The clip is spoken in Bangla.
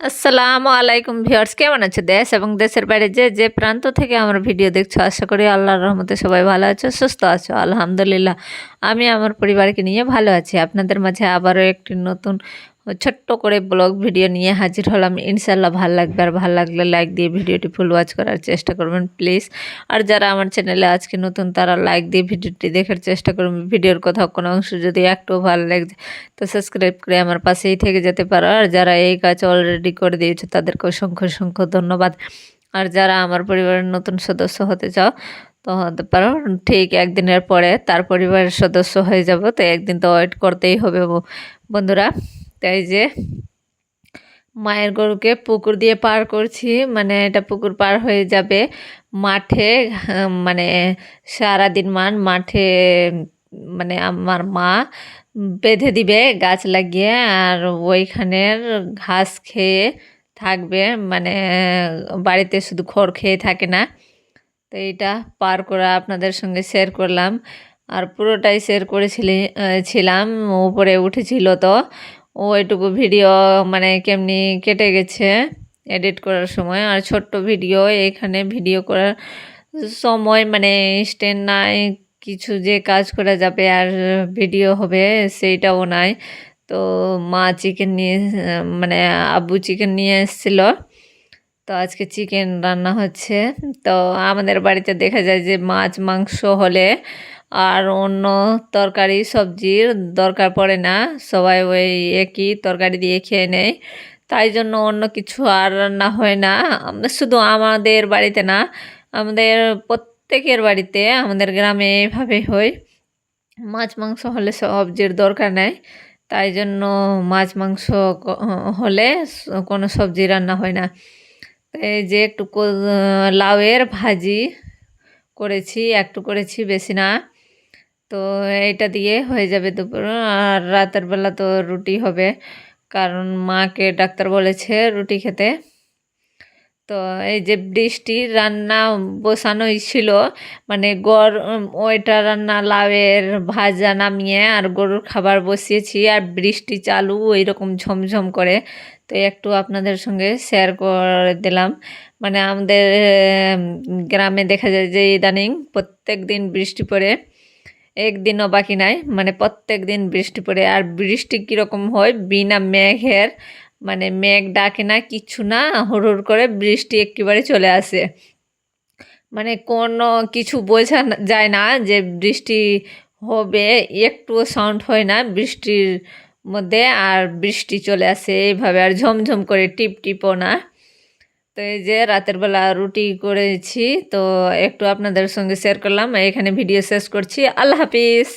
আসসালামু আলাইকুম ভিউয়ার্স, কেমন আছে দেশ এবং দেশের বাইরে যে যে প্রান্ত থেকে আমার ভিডিও দেখছ, আশা করি আল্লাহর রহমতে সবাই ভালো আছো, সুস্থ আছো, আলহামদুলিল্লাহ। আমি আমার পরিবারকে নিয়ে ভালো আছি। আপনাদের মাঝে আবারও একটি নতুন ছোট্ট করে ব্লগ ভিডিও নিয়ে হাজির হলাম। ইনশাল্লাহ ভালো লাগবে আর ভালো লাগলে লাইক দিয়ে ভিডিওটি ফুল ওয়াচ করার চেষ্টা করবেন প্লিজ আর যারা আমার চ্যানেলে আজকে নতুন, তারা লাইক দিয়ে ভিডিওটি দেখার চেষ্টা করবেন ভিডিওর কোথাও কোনো অংশ যদি একটু ভালো লাগে তো সাবস্ক্রাইব করে আমার পাশেই থেকে যেতে পারো। আর যারা এই কাজ অলরেডি করে দিয়েছে, তাদেরকে অসংখ্য অসংখ্য ধন্যবাদ। আর যারা আমার পরিবারের নতুন সদস্য হতে চাও, তো হতে পারো। ঠিক একদিনের পরে তার পরিবারের সদস্য হয়ে যাব, তো একদিন তো ওয়েট করতেই হবে বন্ধুরা। তাই যে মায়ের গরুকে পুকুর দিয়ে পার করছি মানে এটা পুকুর পার হয়ে যাবে মাঠে মানে সারাদিন মান মাঠে মানে আমার মা বেঁধে দিবে গাছ লাগিয়ে আর ওইখানের ঘাস খেয়ে থাকবে মানে বাড়িতে শুধু খড় খেয়ে থাকে না। তো এইটা পার করা আপনাদের সঙ্গে শেয়ার করলাম। আর পুরোটাই শেয়ার করেছিলি ছিলাম, উপরে উঠেছিল তো। ওইটুকু ভিডিও মানে কেমনি কেটে গেছে এডিট করার সময়। আর ছোট্ট ভিডিও, এখানে ভিডিও করার সময় মানে স্ট্যান্ড নাই, কিছু যে কাজ করা যাবে আর ভিডিও হবে সেইটাও নাই। তো মা চিকেন নিয়ে মানে আব্বু চিকেন নিয়ে এসেছিল। তো আজকে চিকেন রান্না হচ্ছে। তো আমাদের বাড়িতে দেখা যায় যে মাছ, মাংস হলে আর অন্য তরকারি, সবজির দরকার পড়ে না। সবাই ওই একই তরকারি দিয়ে খেয়ে নেয়। তাই জন্য অন্য কিছু আর রান্না হয় না। শুধু আমাদের বাড়িতে না, আমাদের প্রত্যেকের বাড়িতে, আমাদের গ্রামে এইভাবে হয়। মাছ, মাংস হলে সবজির দরকার নেই। তাই জন্য মাছ, মাংস হলে কোনো সবজি রান্না হয় না। এই যে একটু লাউয়ের ভাজি করেছি, একটু করেছি বেশি না। তো এইটা দিয়ে হয়ে যাবে দুপুর, আর রাতের বেলা তো রুটি হবে, কারণ মাকে ডাক্তার বলেছে রুটি খেতে। তো এই যে বৃষ্টি, রান্না বসানোই ছিল। মানে গড় ওইটা রান্না লাউয়ের ভাজা নামিয়ে আর গরুর খাবার বসিয়েছি আর বৃষ্টি চালু ওই রকম ঝমঝম করে। তো একটু আপনাদের সঙ্গে শেয়ার করে দিলাম। মানে আমাদের গ্রামে দেখা যায় যে ইদানিং প্রত্যেক দিন বৃষ্টি পড়ে, একদিনও বাকি নাই। মানে প্রত্যেক দিন বৃষ্টি পড়ে। আর বৃষ্টি কীরকম হয়, বিনা মেঘের মানে মেঘ ডাকে না কিছু না হুড় করে বৃষ্টি একেবারে চলে আসে। মানে কোনো কিছু বোঝা যায় না যে বৃষ্টি হবে, একটুও সাউন্ড হয় না বৃষ্টির মধ্যে, আর বৃষ্টি চলে আসে এইভাবে আর ঝমঝম করে, টিপ টিপও না। তো এই যে রাতের বেলা রুটি করেছি, তো একটু আপনাদের সঙ্গে শেয়ার করলাম, এখানে ভিডিও শেষ করছি। আল্লাহ হাফিজ!